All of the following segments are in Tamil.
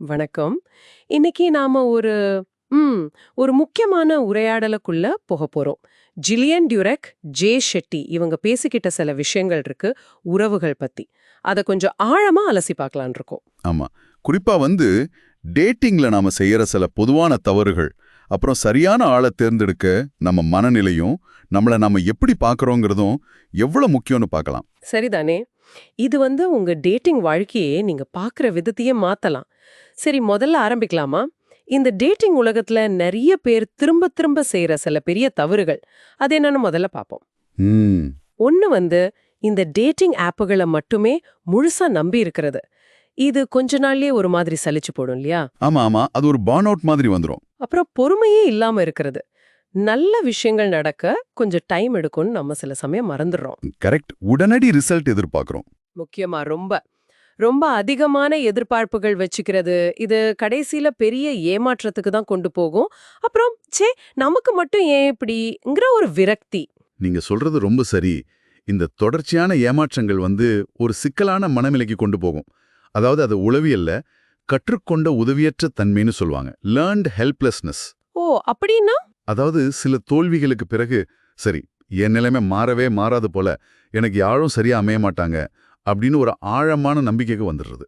வணக்கம். இன்னைக்கு நாம ஒரு ம் ஒரு முக்கியமான உரையாடலுக்குள்ள போக போறோம். ஜில்லியன் டியூரெக் ஜே ஷெட்டி இவங்க பேசிக்கிட்ட சில விஷயங்கள் இருக்கு உறவுகள் பத்தி. அத கொஞ்சம் ஆழமா அலசி பார்க்கலான் இருக்கோம். ஆமா. குறிப்பா வந்து டேட்டிங்ல நாம செய்யற சில பொதுவான தவறுகள் அப்புறம் சரியான ஆளை தேர்ந்தெடுக்க நம்ம மனநிலையும் நம்மள நாம எப்படி பார்க்கறோங்கிறதும் எவ்வளவு முக்கியம்னு பார்க்கலாம். சரிதானே. இது வந்து உங்க டேட்டிங் வாழ்க்கையே நீங்க பார்க்குற விதத்தையே மாத்தலாம். சரி முதல்ல ஆரம்பிக்கலாமா? இந்த டேட்டிங் உலகத்துல நிறைய பேர் திரும்ப திரும்ப செய்யற சில பெரிய தவறுகள் அது என்னன்னு முதல்ல பார்ப்போம் ம். ஒன்னு வந்து இந்த டேட்டிங் ஆப்புகளை மட்டுமே முழுசா நம்பி இருக்கிறது. இது கொஞ்ச நாள்லயே ஒரு மாதிரி சலிச்சு போடும் இல்லையா? ஆமா ஆமா. அது ஒரு பார்ன் அவுட் மாதிரி வந்துரும். அப்புறம் பொறுமையே இல்லாம இருக்கிறது. நல்ல விஷயங்கள் நடக்க கொஞ்சம் டைம் எடுக்கும்னு நம்ம சில சமயம் மறந்துடுறோம். கரெக்ட். உடனடி ரிசல்ட் எதிர்பார்க்கறோம். முக்கியமா ரொம்ப. ரொம்ப அதிகமான எதிர்பார்ப்புகள் வச்சுக்கிறது. இது கடைசியில பெரிய ஏமாற்றத்துக்கு தான் கொண்டு போகும். அப்புறம் சே நமக்கு மட்டும் ஏன் இப்படிங்கிற ஒரு விரக்தி. நீங்க சொல்றது ரொம்ப சரி. இந்த தொடர்ச்சியான ஏமாற்றங்கள் வந்து ஒரு சிக்கலான மனநிலைக்கு கொண்டு போகும். அதாவது அது உளவியல்ல கற்றுக்கொண்ட உதவியற்ற தன்மைன்னு சொல்லுவாங்க. லேர்ன்ட் ஹெல்ப்லெஸ்னஸ் ஓ அப்படின்னா? அதாவது சில தோல்விகளுக்கு பிறகு சரி என் நிலைமை மாறவே மாறாது போல எனக்கு யாரும் சரியா அமைய மாட்டாங்க அப்படின்னு ஒரு ஆழமான நம்பிக்கைக்கு வந்துடுறது.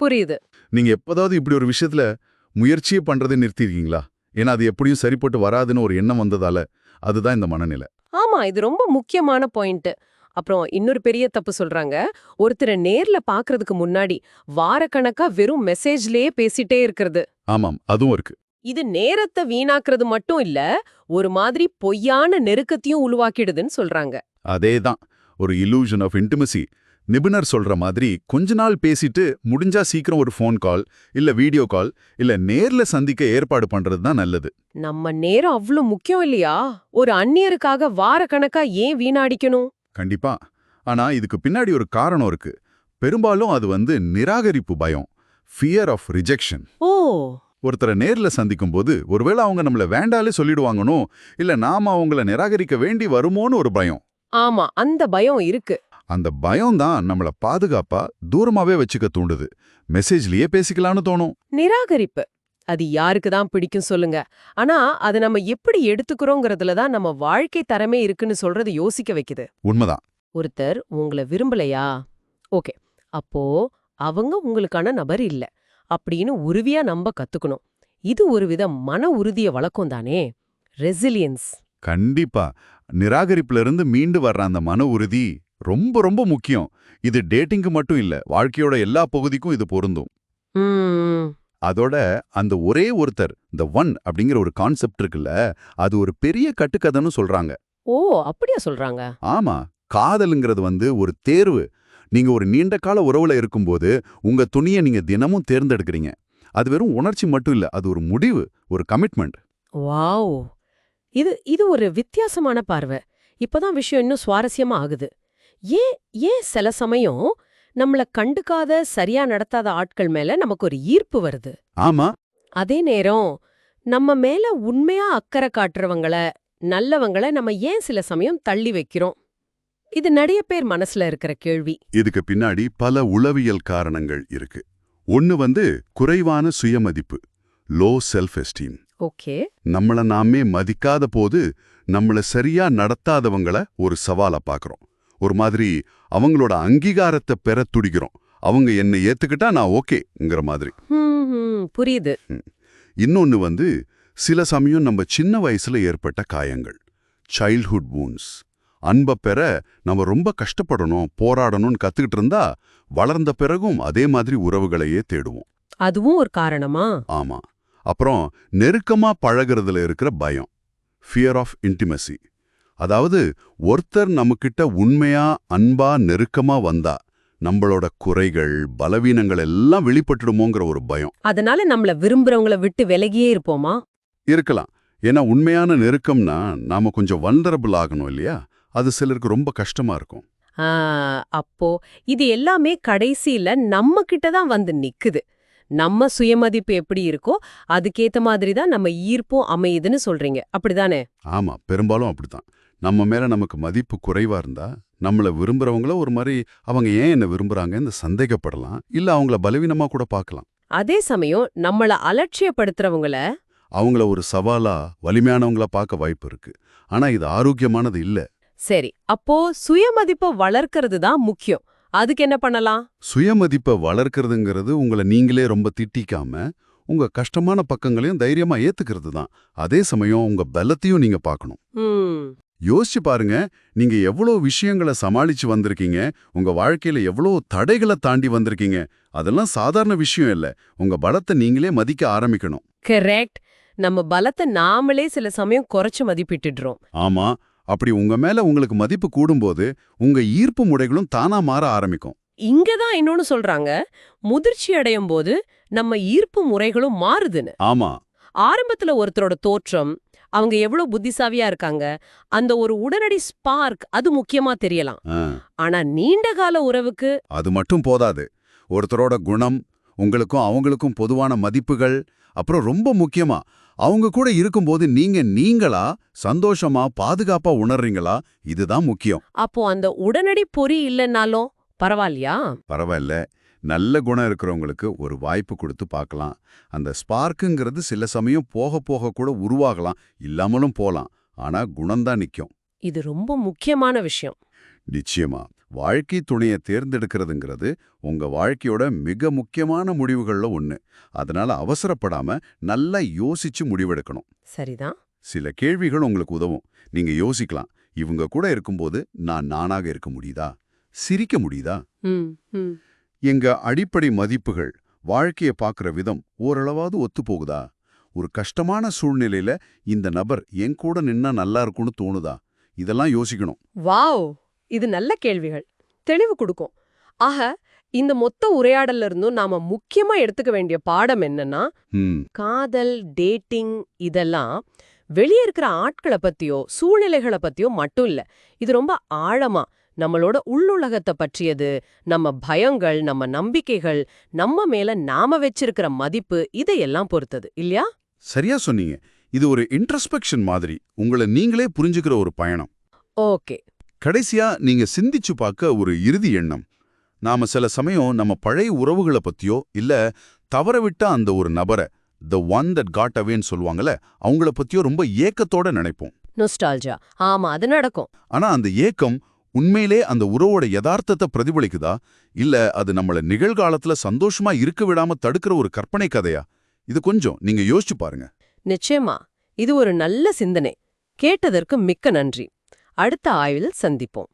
புரியுது. நீங்க எப்போதாவது இப்படி ஒரு விஷயத்துல முயற்சியே பண்றதை நிறுத்திருக்கீங்களா? ஏன்னா அது எப்படியும் சரிப்பட்டு வராதுன்னு ஒரு எண்ணம் வந்ததால அதுதான் இந்த மனநிலை. ஆமா இது ரொம்ப முக்கியமான பாயிண்ட். அப்புறம் இன்னொரு பெரிய தப்பு சொல்றாங்க. ஒருத்தரை நேர்ல பாக்குறதுக்கு முன்னாடி வாரக்கணக்கா வெறும் மெசேஜ்லயே பேசிட்டே இருக்கிறது. ஆமாம் அதுவும் இருக்கு. இது நேரத்தை வீணாக்குறது மட்டும் இல்ல ஒரு மாதிரி பொய்யான நெருக்கத்தையும் உருவாக்கிடுதுன்னு சொல்றாங்க. அதேதான். ஒரு illusion ஆஃப் intimacy. நிபுணர் சொல்ற மாதிரி கொஞ்ச நாள் பேசிட்டு முடிஞ்சா சீக்கிரம் ஒரு ஃபோன் கால் இல்ல வீடியோ கால் இல்ல நேர்ல சந்திக்க ஏற்பாடு பண்றது தான் நல்லது. நம்ம நேரம் அவ்ளோ முக்கியம் இல்லையா? ஒரு அந்நியருக்காக வாரக்கணக்கா ஏன் வீணாடிக்கணும்? கண்டிப்பா. ஆனா இதுக்கு பின்னாடி ஒரு காரணம் இருக்கு. பெரும்பாலும் அது வந்து நிராகரிப்பு பயம் ஃபியர் ஆஃப் ரிஜெக்ஷன் ஓ. ஒருத்தரை நேர்ல சந்திக்கும் போது ஒருவேளை அவங்க நம்மள வேண்டாலே சொல்லிடுவாங்கனோ இல்ல நாம அவங்கள நிராகரிக்க வேண்டி வருமோன்னு ஒரு பயம். ஆமா அந்த பயம் இருக்கு. அந்த பயம் தான் நம்மள பாதுகாப்பா தூரமாவே வச்சுக்க தூண்டுது. மெசேஜ்லயே பேசிக்கலாம்னு தோணும். நிராகரிப்பு. அது யாருக்கு தான் பிடிக்கும் சொல்லுங்க. ஆனா அது நம்ம எப்படி எடுத்துக்கிறோங்கிறதுல தான் நம்ம வாழ்க்கை தரமே இருக்குன்னு சொல்றது யோசிக்க வைக்குது. உண்மைதான். ஒருத்தர் உங்களை விரும்பலையா? ஓகே. அப்போ அவங்க உங்களுக்கான நபர் இல்ல. அப்படின்னு உறுதியா நம்ப கத்துக்கணும். இது ஒரு வித மன உறுதிய வழக்கம் தானே? ரெசிலியன்ஸ். கண்டிப்பா. நிராகரிப்புல இருந்து மீண்டு வர்ற அந்த மன உறுதி ரொம்ப ரொம்ப முக்கியம். இது டேட்டிங்க்கு மட்டும் இல்ல வாழ்க்கையோட எல்லா பகுதிக்கும் இது பொருந்தும். அதோட அந்த ஒரே ஒருத்தர் இந்த ஒன் அப்படிங்கிற ஒரு கான்செப்ட் இருக்குல்ல அது ஒரு பெரிய கட்டுக்கதைன்னு சொல்றாங்க. ஓ அப்படியா சொல்றாங்க? ஆமா. காதலுங்கிறது வந்து ஒரு தேர்வு. நீங்க ஒரு நீண்ட கால உறவுல இருக்கும்போது உங்க துணியை நீங்க தினமும் தேர்ந்தெடுக்கிறீங்க. அது வெறும் உணர்ச்சி மட்டும் இல்ல அது ஒரு முடிவு ஒரு கமிட்மெண்ட் வாவ். இது இது ஒரு வித்தியாசமான பார்வை. இப்பதான் விஷயம் இன்னும் சுவாரஸ்யமா ஆகுது. ஏன் ஏன் சில சமயம் நம்மள கண்டுக்காத சரியா நடத்தாத ஆட்கள் மேல நமக்கு ஒரு ஈர்ப்பு வருது? ஆமா. அதே நேரம் நம்ம மேல உண்மையா அக்கறை காட்டுறவங்கள நல்லவங்கள நம்ம ஏன் சில சமயம் தள்ளி வைக்கிறோம்? இது நிறைய பேர் மனசுல இருக்கிற கேள்வி. இதுக்கு பின்னாடி பல உளவியல் காரணங்கள் இருக்கு. ஒன்னு வந்து குறைவான சுயமதிப்பு லோ செல்ஃப் எஸ்டீம் ஓகே நம்மள நாமே மதிக்காத போது நம்மள சரியா நடத்தாதவங்கள ஒரு சவாலா பார்க்கறோம் ஒரு மாதிரி அவங்களோட அங்கீகாரத்தை பெற துடிக்கிறோம். அவங்க என்னை ஏத்துக்கிட்டா நான் ஓகேங்கிற மாதிரி. புரியுது. இன்னொன்னு வந்து சில சமயம் நம்ம சின்ன வயசுல ஏற்பட்ட காயங்கள். Childhood wounds. அன்பை பெற நம்ம ரொம்ப கஷ்டப்படணும் போராடணும்னு கத்துக்கிட்டு இருந்தா வளர்ந்த பிறகும் அதே மாதிரி உறவுகளையே தேடுவோம். அதுவும் ஒரு காரணமா? ஆமா. அப்புறம் நெருக்கமா பழகுறதுல இருக்கிற பயம். ஃபியர் ஆஃப் இன்டிமசி அதாவது ஒருத்தர் நம்மக்கிட்ட உண்மையா அன்பா நெருக்கமா வந்தா நம்மளோட குறைகள் பலவீனங்கள் எல்லாம் வெளிப்பட்டுடுமோங்கிற ஒரு பயம். அதனால நம்மள விரும்புறவங்கள விட்டு விலகியே இருப்போமா? இருக்கலாம். ஏன்னா உண்மையான நெருக்கம்னா நாம கொஞ்சம் வல்னரபிள் ஆகணும் இல்லையா? அது சிலருக்கு ரொம்ப கஷ்டமா இருக்கும். அப்போ இது எல்லாமே கடைசியில நம்ம கிட்ட தான் வந்து நிக்குது. நம்ம சுயமதிப்பு எப்படி இருக்கோ அதுக்கேத்த மாதிரி தான் நம்ம ஈர்ப்பும் அமையுதுன்னு சொல்றீங்க. அப்படிதானே? ஆமா பெரும்பாலும் அப்படித்தான். நம்ம மேல நமக்கு மதிப்பு குறைவா இருந்தா நம்மள விரும்புறவங்கள ஒரு மாதிரி அவங்க ஏன் என்ன விரும்புறாங்கன்னு சந்தேகப்படலாம் இல்ல அவங்கள பலவீனமா கூட பார்க்கலாம். அதே சமயம் நம்மள அலட்சியப்படுத்துறவங்கள அவங்கள ஒரு சவாலா வலிமையானவங்களா பார்க்க வாய்ப்பு இருக்கு. ஆனா இது ஆரோக்கியமானது இல்ல. சரி அப்போ சுயமதிப்பை வளர்க்கறது தான் முக்கியம். அதுக்கு என்ன பண்ணலாம்? சுயமதிப்பை வளர்க்கறதுங்கிறது உங்களை நீங்களே ரொம்ப திட்டிக்காம உங்க கஷ்டமான பக்கங்களையும் தைரியமா ஏத்துக்கிறது தான். அதே சமயம் உங்க பலத்தையும் நீங்க பார்க்கணும். ம். யோசிச்சு பாருங்க நீங்க எவ்வளோ விஷயங்களை சமாளிச்சு வந்திருக்கீங்க உங்க வாழ்க்கையில எவ்வளோ தடைகளை தாண்டி வந்திருக்கீங்க அதெல்லாம் சாதாரண விஷயம் இல்ல. உங்க பலத்தை நீங்களே மதிக்க ஆரம்பிக்கணும். கரெக்ட். நம்ம பலத்தை நாமளே சில சமயம் குறைச்சு மதிப்பிட்டுடுறோம். ஆமா அப்படி உங்க மேல உங்களுக்கு மதிப்பு கூடும்போது உங்க ஈர்ப்பு முறைகளும் தானா மாற ஆரம்பிக்கும். இங்க தான் இன்னொன்னு சொல்றாங்க. முதிர்ச்சி அடையும் போது நம்ம ஈர்ப்பு முறைகளும் மாறுதுன்னு. ஆமா. ஆரம்பத்துல ஒருத்தரோட தோற்றம் அவங்க எவ்வளவு புத்திசாலியா இருக்காங்க அந்த ஒரு உடனடி ஸ்பார்க் அது முக்கியமா தெரியலாம். ஆனா நீண்ட கால உறவுக்கு அது மட்டும் போதாது. ஒருத்தரோட குணம் உங்களுக்கும் அவங்களுக்கும் பொதுவான மதிப்புகள் அப்புறம் ரொம்ப முக்கியமா அவங்க கூட இருக்கும்போது நீங்க நீங்களா சந்தோஷமா பாதுகாப்பா உணர்றீங்களா? இதுதான் முக்கியம். அப்போ அந்த உடனடி பொறி இல்லைன்னாலும் பரவாயில்லையா? பரவாயில்ல. நல்ல குணம் இருக்கிறவங்களுக்கு ஒரு வாய்ப்பு கொடுத்து பார்க்கலாம். அந்த ஸ்பார்க்குங்கிறது சில சமயம் போக போக கூட உருவாகலாம். இல்லாமலும் போலாம். ஆனா குணம்தான் நிக்கும். இது ரொம்ப முக்கியமான விஷயம். நிச்சயமா. வாழ்க்கை துணையை தேர்ந்தெடுக்கிறதுங்கிறது உங்க வாழ்க்கையோட மிக முக்கியமான முடிவுகள்ல ஒண்ணு. அதனால அவசரப்படாம நல்லா யோசிச்சு முடிவெடுக்கணும். சரிதான். சில கேள்விகள் உங்களுக்கு உதவும். நீங்க யோசிக்கலாம். இவங்க கூட இருக்கும்போது நான் நானாக இருக்க முடியுதா? சிரிக்க முடியுதா? எங்க அடிப்படை மதிப்புகள் வாழ்க்கைய பார்க்குற விதம் ஓரளவாவது ஒத்துப்போகுதா ஒரு கஷ்டமான சூழ்நிலையில இந்த நபர் என் கூட நின்னா நல்லா இருக்கும்னு தோணுதா? இதெல்லாம் யோசிக்கணும். வாவ்! இது நல்ல கேள்விகள். தெளிவு கொடுக்கும். ஆக இந்த மொத்த உரையாடல்ல இருந்தும் நாம முக்கியமா எடுத்துக்க வேண்டிய பாடம் என்னன்னா காதல் டேட்டிங் இதெல்லாம் வெளியே இருக்கிற ஆட்களை பத்தியோ சூழ்நிலைகளை பத்தியோ மட்டும் இல்ல. இது ரொம்ப ஆழமா நம்மளோட உள்ளுலகத்தை பற்றியது நம்ம பயங்கள் நம்ம நம்பிக்கைகள் நம்ம மேல நாம வச்சிருக்கிற மதிப்பு இதையெல்லாம் பொறுத்தது. இல்லையா? சரியா சொன்னீங்க. இது ஒரு இன்ட்ரஸ்பெக்ஷன் மாதிரி. உங்களை நீங்களே புரிஞ்சுக்கிற ஒரு பயணம். ஓகே. கடைசியா நீங்க சிந்திச்சு பார்க்க ஒரு இறுதி எண்ணம். நாம சில சமயம் நம்ம பழைய உறவுகளை பத்தியோ இல்ல தவறவிட்ட அந்த ஒரு நபரை த ஒன் தட் காட் அவேன்னு சொல்லுவாங்கல்ல அவங்கள பத்தியோ ரொம்ப ஏக்கத்தோட நினைப்போம். நொஸ்டால்ஜா ஆமா அது நடக்கும். ஆனா அந்த ஏக்கம் உண்மையிலே அந்த உறவோட யதார்த்தத்தை பிரதிபலிக்குதா? இல்ல அது நம்மள நிகழ்காலத்துல சந்தோஷமா இருக்க விடாம தடுக்கிற ஒரு கற்பனை கதையா? இது கொஞ்சம் நீங்க யோசிச்சு பாருங்க. நிச்சயமா இது ஒரு நல்ல சிந்தனை. கேட்டதற்கு மிக்க நன்றி. அடுத்த ஆய்வில் சந்திப்போம்.